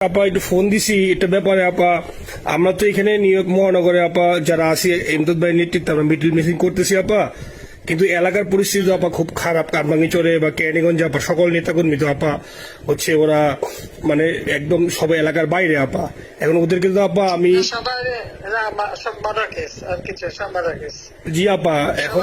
আপা একটু ফোন দিছি এটা ব্যাপারে আপা আমরা তো এখানে নিউ ইয়র্ক মহানগরে আপা যারা আছি এমদাদ ভাই নেতৃত্বে আমরা মিটিং মিটিং করতেছি আপা। কিন্তু এলাকার পরিস্থিতি তো আপা খুব খারাপ কারমাঙ্গিচরে বা ক্যানিগঞ্জ আপা সকল নেতাকর্মী তো আপা হচ্ছে ওরা মানে একদম সবাই এলাকার বাইরে আপা। এখন ওদেরকে তো আপা আমি সব সব জি আপা এখন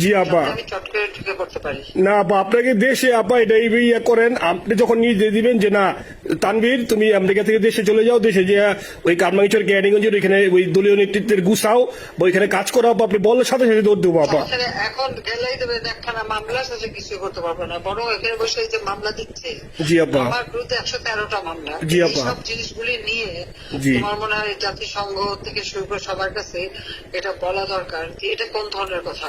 জি আপা না আপা আপনাকে দেশে আপা এটা এই ইয়ে করেন আপনি যখন নিয়ে দিবেন যে না তানভীর তুমি আমেরিকা থেকে দেশে চলে যাও দেশে যে ওই কারমাঙ্গিচর ক্যানিগঞ্জের ওইখানে ওই দলীয় নেতৃত্বের গুছাও বা ওইখানে কাজ করাও আপা আপনি বলার সাথে সাথে দৌড় দেবো আপা এখন গেলেই দেবে একখানা মামলা শেষে কিছু করতে পারবে না। বরং এখানে বসে এই যে মামলা দিচ্ছে জি আপা আমার বিরুদ্ধে একশো তেরোটা মামলা। জি আপা। সব জিনিসগুলি নিয়ে। তোমার মনে হয় জাতিসংঘ থেকে শুরু করে সবার কাছে এটা বলা দরকার। যে এটা কোন ধরনের কথা?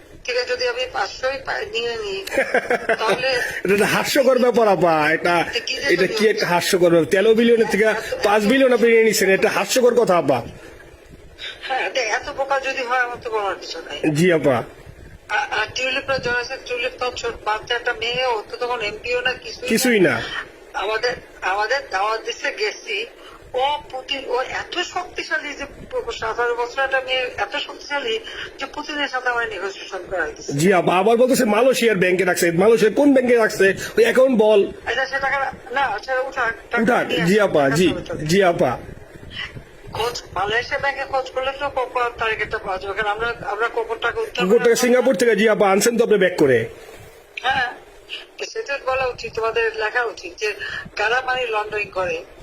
থেকে যদি আমি পাঁচশোই নিয়ে নিই তাহলে এটা হাস্যকর ব্যাপার আপা। এটা এটা কি একটা হাস্যকর ব্যাপার? তেরো বিলিয়নের থেকে পাঁচ বিলিয়ন আপনি নিয়ে নিচ্ছেন এটা হাস্যকর কথা আপা। হ্যাঁ এত বোকা যদি হয় আমার তো বলার কিছু নাই। জি আপা। আর- আর টিউলিপরা জড়াছে টিউলিপ তো ছোট বাচ্চা একটা মেয়ে ও তো তখন এমপিও না কিছুই কিছুই না। আমাদের আমাদের দাওয়াত দিচ্ছে গেছি ও পুতিন ও এত শক্তিশালী যে সাতারো বছর একটা মেয়ে এত শক্তিশালী যে পুতিনের সাথে আমার নেগোসিয়েশন করা হয়েছে। জি আপা আবার বলতেছে মালয়েশিয়ার ব্যাংকে রাখছে। মালয়েশিয়ার কোন ব্যাংকে রাখছে? ওই অ্যাকাউন্ট বল। আচ্ছা সে টাকা না সেটা উঠাক উঠাক। জি আপা জি। জি আপা। খোঁজ মালয়েশিয়া ব্যাংকে খোঁজ করলে তো কখন তারিখটা পাওয়া যাবে। কারণ আমরা আমরা কখন টাকা উত্তর গোটা সিঙ্গাপুর থেকে জি আপা আনছেন তো আপনি ব্যাক করে। হ্যাঁ সেটা বলা উচিত তোমাদের লেখা উচিত যে কারা মানি লন্ডারিং করে?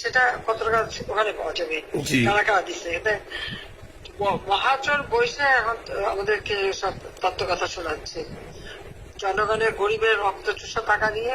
সেটা কত টাকা ওখানে পাওয়া যাবে। কারা কারা দিচ্ছে এটা মহাচর মহাজন বৈশে এখন আমাদেরকে সব তত্ত্ব কথা শোনাচ্ছে। জনগণের গরিবের রক্ত চুষা টাকা নিয়ে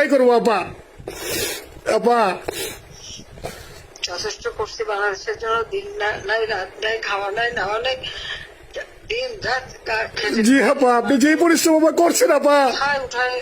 করব আপা। আপা। যথেষ্ট করছি বাংলাদেশের জন্য। দিন নাই রাত নাই খাওয়া নাই নাওয়া নাই। দিন রাত জি আপা আপনি যে পরিশ্রম করছেন আপা। উঠায় উঠায়।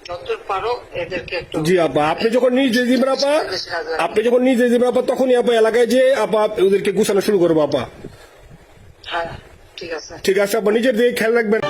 জি আপা আপনি যখন নিজ আপা আপনি যখন নিজ আপা তখনই আপা এলাকায় যে আপা ওদেরকে গুছানো শুরু করব আপা। হ্যাঁ ঠিক আছে। আপনার আছে আপা নিজের দিকে খেয়াল রাখবেন।